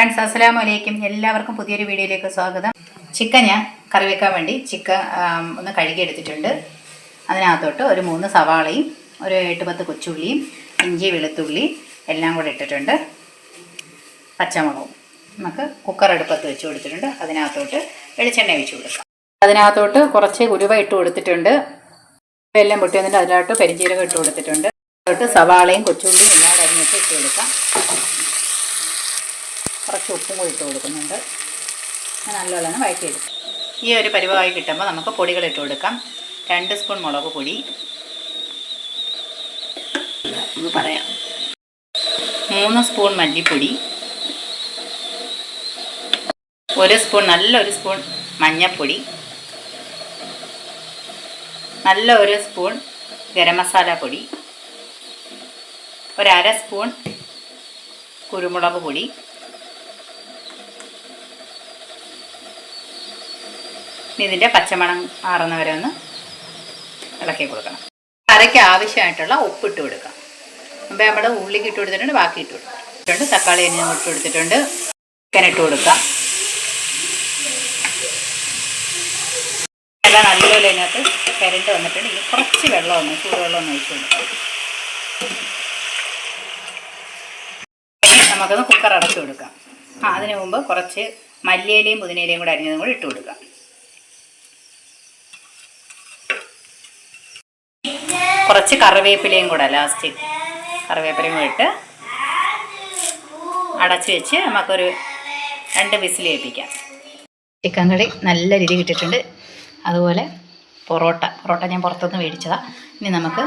Friends അസ്സലാമു അലൈക്കും എല്ലാവർക്കും പുതിയൊരു വീഡിയോയിലേക്ക് സ്വാഗതം. ചിക്കൻ ഞാൻ കറി വെക്കാൻ വേണ്ടി ചിക്കൻ ഒന്ന് കഴുകിയെടുത്തിട്ടുണ്ട്. അതിനകത്തോട്ട് ഒരു മൂന്ന് സവാളയും ഒരു എട്ട് പത്ത് കൊച്ചുള്ളിയും ഇഞ്ചി വെളുത്തുള്ളി എല്ലാം കൂടെ ഇട്ടിട്ടുണ്ട്. പച്ചമുളകും നമുക്ക് കുക്കർ അടുപ്പത്ത് വെച്ച് കൊടുത്തിട്ടുണ്ട്. അതിനകത്തോട്ട് വെളിച്ചെണ്ണ വെച്ച് കൊടുക്കാം. അതിനകത്തോട്ട് കുറച്ച് ഉരുവ ഇട്ട് കൊടുത്തിട്ടുണ്ട്. എല്ലാം പൊട്ടി വന്നിട്ട് അതിനകത്ത് പെരിഞ്ചീരകം ഇട്ട് കൊടുത്തിട്ടുണ്ട്. അതിനകത്തോട്ട് സവാളയും കൊച്ചുള്ളിയും എല്ലാം അരിഞ്ഞിട്ട് ഇട്ട് കൊടുക്കാം. കുറച്ച് ഉപ്പും കൂടി ഇട്ട് കൊടുക്കുന്നുണ്ട്. നല്ലോണം വഴറ്റിയെടുക്കും. ഈ ഒരു പരിവമായി കിട്ടുമ്പോൾ നമുക്ക് പൊടികൾ ഇട്ട് കൊടുക്കാം. രണ്ട് സ്പൂൺ മുളക് പൊടി. പറയാം. മൂന്ന് സ്പൂൺ മല്ലിപ്പൊടി. ഒരു സ്പൂൺ നല്ലൊരു സ്പൂൺ മഞ്ഞൾപ്പൊടി നല്ല ഒരു സ്പൂൺ ഗരം മസാല പൊടി. ഒരു അര സ്പൂൺ കുരുമുളക് പൊടി. ഇതിന്റെ പച്ചമണം മാറുന്ന വരെ ഒന്ന് ഇളക്കി കൊടുക്കണം. അരയ്ക്ക് ആവശ്യമായിട്ടുള്ള ഉപ്പിട്ട് കൊടുക്കാം. മുമ്പേ നമ്മൾ ഉള്ളിക്ക് ഇട്ട് കൊടുത്തിട്ടുണ്ട് ബാക്കി ഇട്ട് കൊടുത്തിട്ടുണ്ട്. തക്കാളി തന്നെ ഇട്ട് കൊടുത്തിട്ടുണ്ട്. ചിക്കൻ ഇട്ട് കൊടുക്കാം. എല്ലാം നല്ലപോലെ അതിനകത്ത് കരണ്ട് വന്നിട്ടുണ്ട്. ഇനി കുറച്ച് വെള്ളം ഒന്ന് ചൂടുവെള്ളം ഒന്ന് ഒഴിച്ച് കൊടുക്കാം. നമുക്കൊന്ന് കുക്കർ അടച്ചു കൊടുക്കാം. ആ അതിന് മുമ്പ് കുറച്ച് മല്ലിയിലയും പുതിനയിലയും കൂടെ അരിഞ്ഞതും കൂടി ഇട്ട് കൊടുക്കാം. കുറച്ച് കറിവേപ്പിലയും കൂടെ ലാസ്റ്റ് കറിവേപ്പിലയും കൂടെ ഇട്ട് അടച്ച് വെച്ച് നമുക്കൊരു രണ്ട് വിസിൽ ഏൽപ്പിക്കാം. ചിക്കൻ കറി നല്ല രീതി കിട്ടിയിട്ടുണ്ട്. അതുപോലെ പൊറോട്ട. പൊറോട്ട ഞാൻ പുറത്തുനിന്ന് മേടിച്ചതാണ് ഇനി നമുക്ക്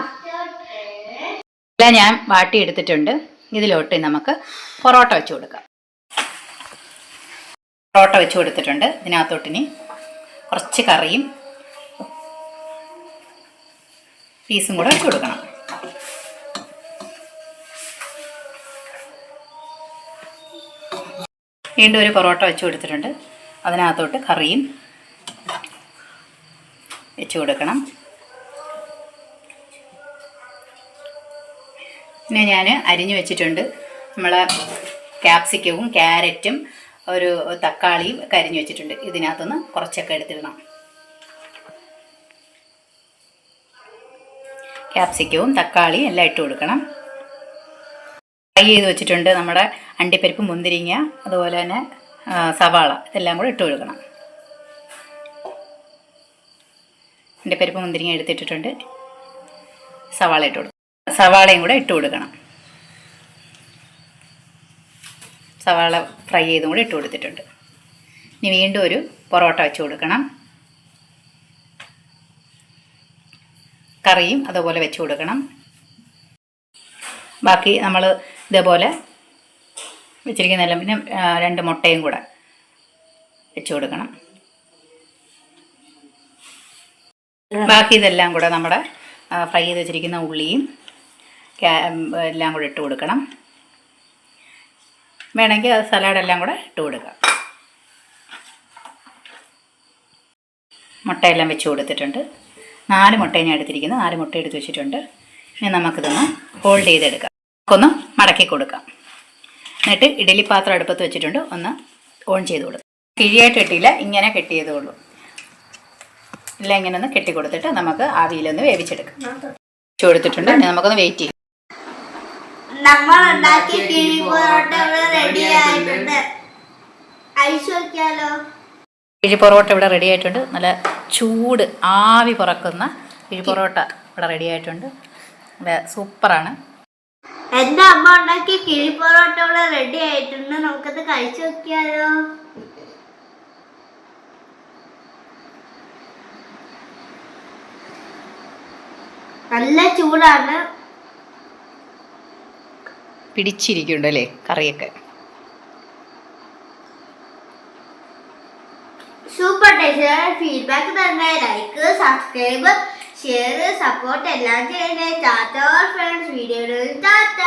എല്ലാം ഞാൻ വാട്ടി എടുത്തിട്ടുണ്ട് ഇതിലോട്ട് നമുക്ക് പൊറോട്ട വെച്ച് കൊടുക്കാം. പൊറോട്ട വെച്ച് കൊടുത്തിട്ടുണ്ട്. ഇതിനകത്തോട്ടിനി കുറച്ച് കറിയും പീസും കൂടെ ഇട്ട് കൊടുക്കണം. വീണ്ടും ഒരു പൊറോട്ട വെച്ച് കൊടുത്തിട്ടുണ്ട്. അതിനകത്തോട്ട് കറിയും വെച്ച് കൊടുക്കണം. പിന്നെ ഞാൻ അരിഞ്ഞു വെച്ചിട്ടുണ്ട്. നമ്മളെ ക്യാപ്സിക്കവും ക്യാരറ്റും ഒരു തക്കാളിയും ഒക്കെ അരിഞ്ഞു വെച്ചിട്ടുണ്ട്. ഇതിനകത്തുനിന്ന് കുറച്ചൊക്കെ എടുത്തിടണം. ക്യാപ്സിക്കവും തക്കാളിയും എല്ലാം ഇട്ട് കൊടുക്കണം. ഫ്രൈ ചെയ്ത് വെച്ചിട്ടുണ്ട് നമ്മുടെ അണ്ടിപ്പരിപ്പ് മുന്തിരിങ്ങ അതുപോലെ തന്നെ സവാള ഇതെല്ലാം കൂടെ ഇട്ട് കൊടുക്കണം. അണ്ടിപ്പരിപ്പ് മുന്തിരിങ്ങ എടുത്തിട്ടിട്ടുണ്ട്. സവാള ഇട്ട് കൊടുക്കണം. സവാളയും കൂടെ ഇട്ട് കൊടുക്കണം. സവാള ഫ്രൈ ചെയ്തും കൂടെ ഇട്ട് കൊടുത്തിട്ടുണ്ട്. ഇനി വീണ്ടും ഒരു പൊറോട്ട വെച്ച് കൊടുക്കണം. കറിയും അതുപോലെ വെച്ച് കൊടുക്കണം. ബാക്കി നമ്മൾ ഇതേപോലെ വെച്ചിരിക്കുന്നതെല്ലാം പിന്നെ രണ്ട് മുട്ടയും കൂടെ വെച്ച് കൊടുക്കണം. ബാക്കി ഇതെല്ലാം കൂടെ നമ്മുടെ ഫ്രൈ ചെയ്ത് വെച്ചിരിക്കുന്ന ഉള്ളിയും എല്ലാം കൂടെ ഇട്ട് കൊടുക്കണം. വേണമെങ്കിൽ അത് സലാഡെല്ലാം കൂടെ ഇട്ട് കൊടുക്കുക മുട്ടയെല്ലാം വെച്ച് കൊടുത്തിട്ടുണ്ട്. നാല് മുട്ട ഞാൻ എടുത്തിരിക്കുന്നത്. നാല് മുട്ട എടുത്ത് വെച്ചിട്ടുണ്ട്. ഇനി നമുക്കിതൊന്ന് ഹോൾഡ് ചെയ്തെടുക്കാം. നമുക്കൊന്ന് മടക്കി കൊടുക്കാം. എന്നിട്ട് ഇഡലി പാത്രം അടുപ്പത്ത് വെച്ചിട്ടുണ്ട്. ഒന്ന് ഓൺ ചെയ്ത് കൊടുക്കാം. കിഴിയായിട്ട് കെട്ടിയില്ല ഇങ്ങനെ കെട്ടിയതേ ഉള്ളൂ. ഇല്ല ഇങ്ങനെ ഒന്ന് കെട്ടി കൊടുത്തിട്ട് നമുക്ക് ആവിയിലൊന്ന് വേവിച്ചെടുക്കാം. വെച്ച് കൊടുത്തിട്ടുണ്ട്. ഇനി നമുക്കൊന്ന് വെയിറ്റ് ചെയ്യാം. നമ്മൾ ഉണ്ടാക്കിയ കിഴി റെഡി ആയിട്ടുണ്ട്. അയച്ചു കിഴി പൊറോട്ട ഇവിടെ റെഡി ആയിട്ടുണ്ട്. നല്ല ചൂട് ആവി പറക്കുന്ന കിഴി പൊറോട്ട ഇവിടെ റെഡി ആയിട്ടുണ്ട്. നല്ല സൂപ്പറാണ്. എന്റെ അമ്മ ഉണ്ടാക്കിയ കിഴി പൊറോട്ട ഇവിടെ റെഡി ആയിട്ടുണ്ട്? നമുക്കത് കഴിച്ചു നോക്കിയാലോ? നല്ല ചൂടാണ്. പിടിച്ചിരിക്കുന്നുണ്ട് അല്ലേ? കറിയൊക്കെ. ടേസ്റ്റ് ഫീഡ്ബാക്ക് തന്നെ ലൈക്ക് സബ്സ്ക്രൈബ് ഷെയർ സപ്പോർട്ട് എല്ലാം ചെയ്യണേ ടാറ്റ ഫ്രണ്ട്സ് വീഡിയോ ടാറ്റ.